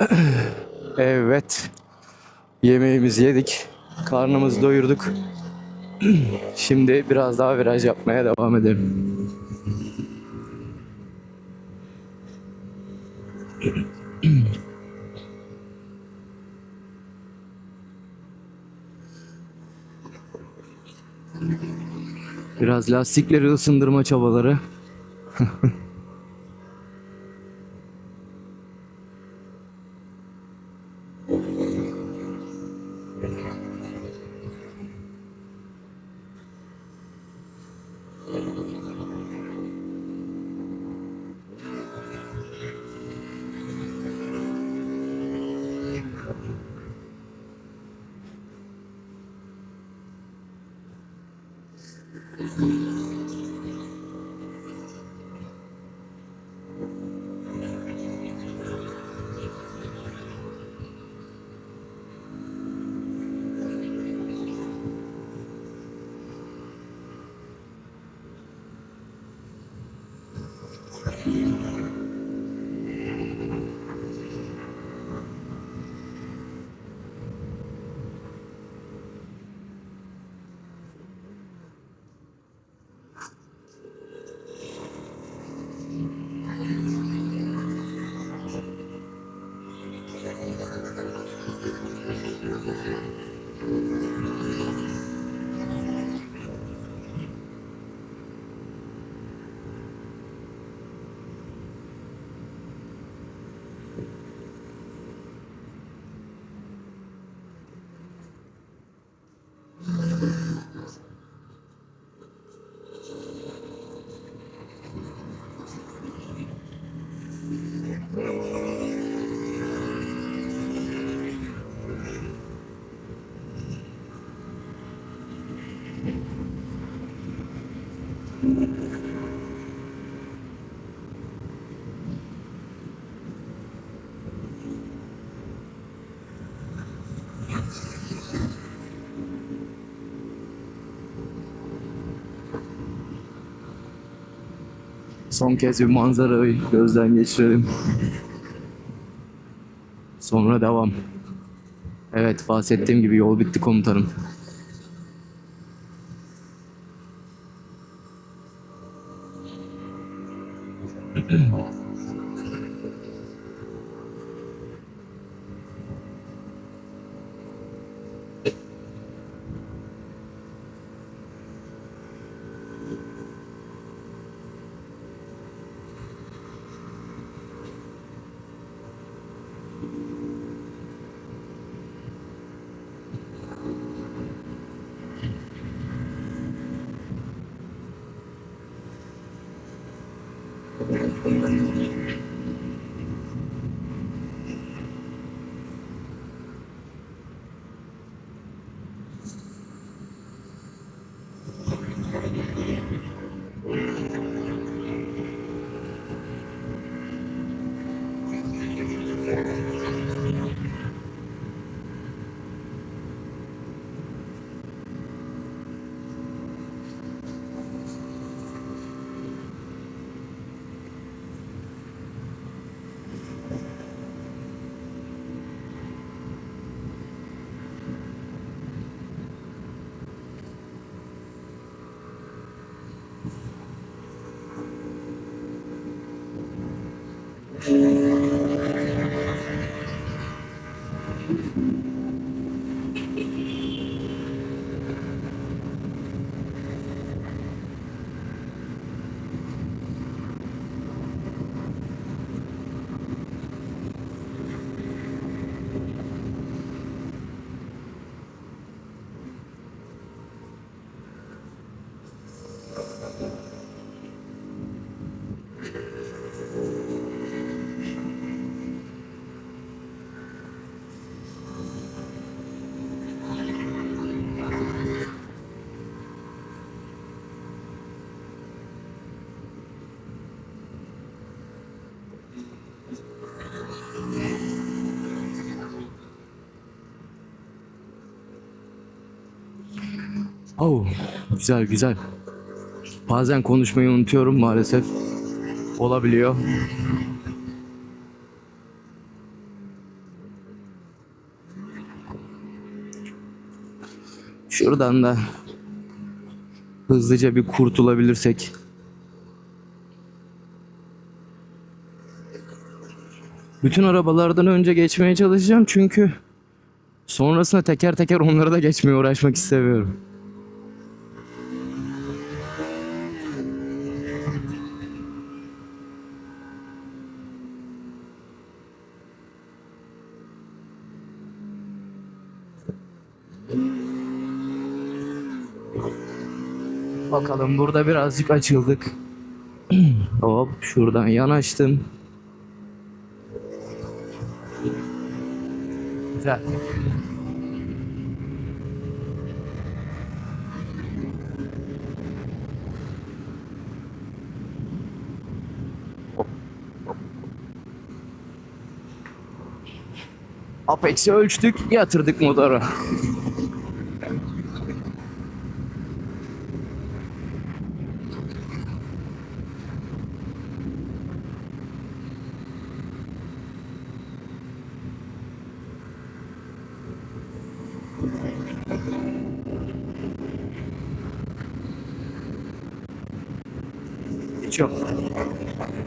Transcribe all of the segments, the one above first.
Evet. Yemeğimizi yedik. Karnımızı doyurduk. Şimdi biraz daha viraj yapmaya devam edelim. Biraz lastikleri ısındırma çabaları. Son kez bir manzarayı gözden geçirelim. Sonra devam. Evet bahsettiğim gibi yol bitti komutanım. ように。Oh, güzel güzel. Bazen konuşmayı unutuyorum maalesef. Olabiliyor. Şuradan da hızlıca bir kurtulabilirsek. Bütün arabalardan önce geçmeye çalışacağım çünkü sonrasında teker teker onlara da geçmeye uğraşmak istemiyorum. Bakalım burada birazcık açıldık. Hop şuradan yanaştım. Güzel. Apex'i ölçtük, yatırdık motora. しょう。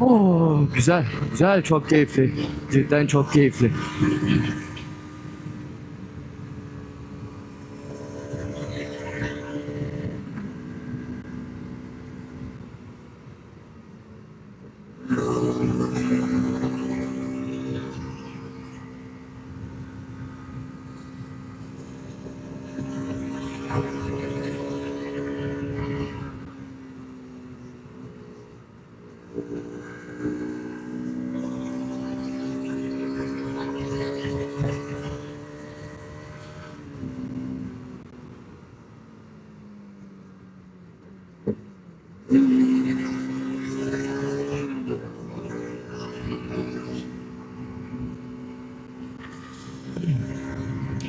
Oo, güzel, güzel, çok keyifli. Cidden çok keyifli.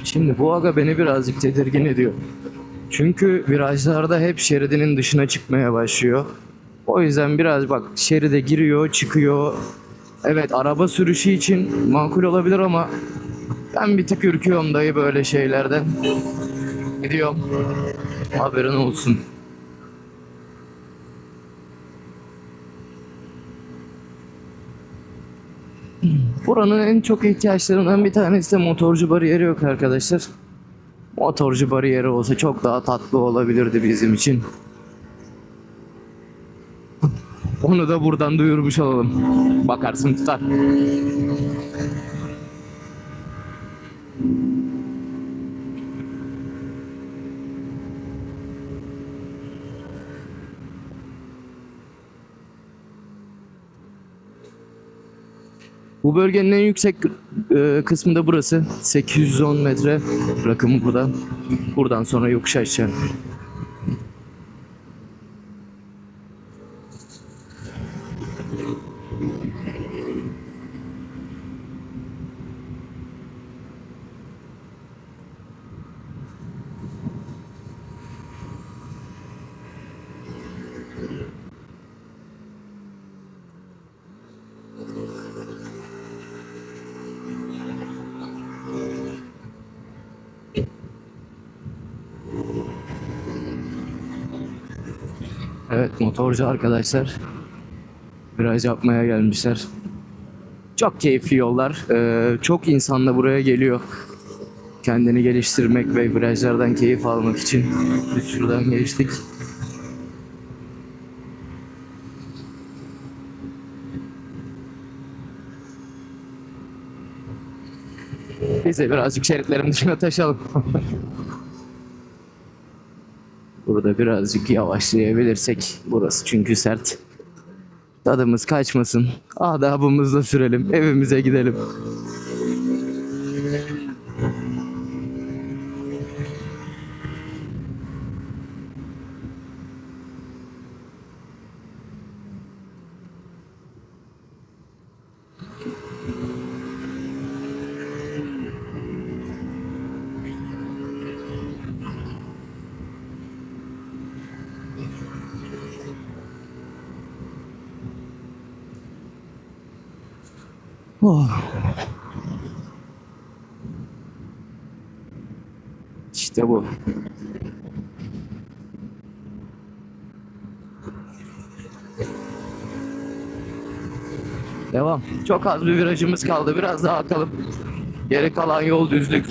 Şimdi bu aga beni birazcık tedirgin ediyor. Çünkü virajlarda hep şeridinin dışına çıkmaya başlıyor. O yüzden biraz bak şeride giriyor, çıkıyor. Evet araba sürüşü için makul olabilir ama ben bir tık ürküyorum dayı böyle şeylerden. Gidiyorum. Haberin olsun. Buranın en çok ihtiyaçlarından bir tanesi de motorcu bariyeri yok arkadaşlar. Motorcu bariyeri olsa çok daha tatlı olabilirdi bizim için. Onu da buradan duyurmuş olalım. Bakarsın tutar. Bu bölgenin en yüksek e, kısmı da burası. 810 metre rakımı burada. Buradan sonra yokuş aşağı. Evet motorcu arkadaşlar viraj yapmaya gelmişler. Çok keyifli yollar. Ee, çok insan da buraya geliyor. Kendini geliştirmek ve virajlardan keyif almak için. Biz şuradan geçtik. Biz de birazcık şeritlerin dışına taşalım. Burada birazcık yavaşlayabilirsek burası çünkü sert. Tadımız kaçmasın. Adabımızla sürelim. Evimize gidelim. Oh. İşte bu. Devam. Çok az bir virajımız kaldı. Biraz daha atalım. Geri kalan yol düzlük.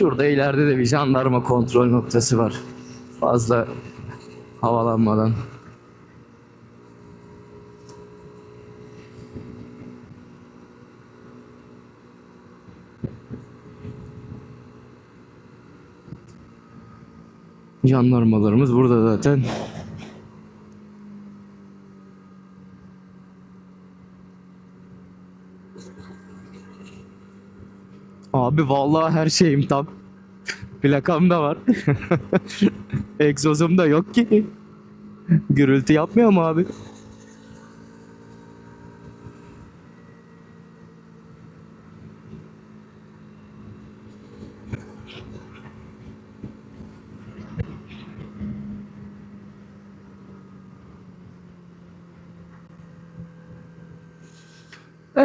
Şurada ileride de bir jandarma kontrol noktası var. Fazla havalanmadan. Jandarmalarımız burada zaten. Abi vallahi her şeyim tam. Plakam da var. Egzozum da yok ki. Gürültü yapmıyor mu abi?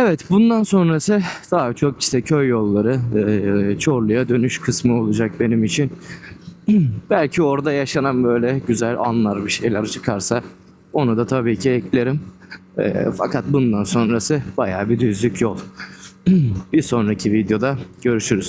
Evet bundan sonrası daha çok işte köy yolları, e, Çorlu'ya dönüş kısmı olacak benim için. Belki orada yaşanan böyle güzel anlar bir şeyler çıkarsa onu da tabii ki eklerim. E, fakat bundan sonrası bayağı bir düzlük yol. bir sonraki videoda görüşürüz.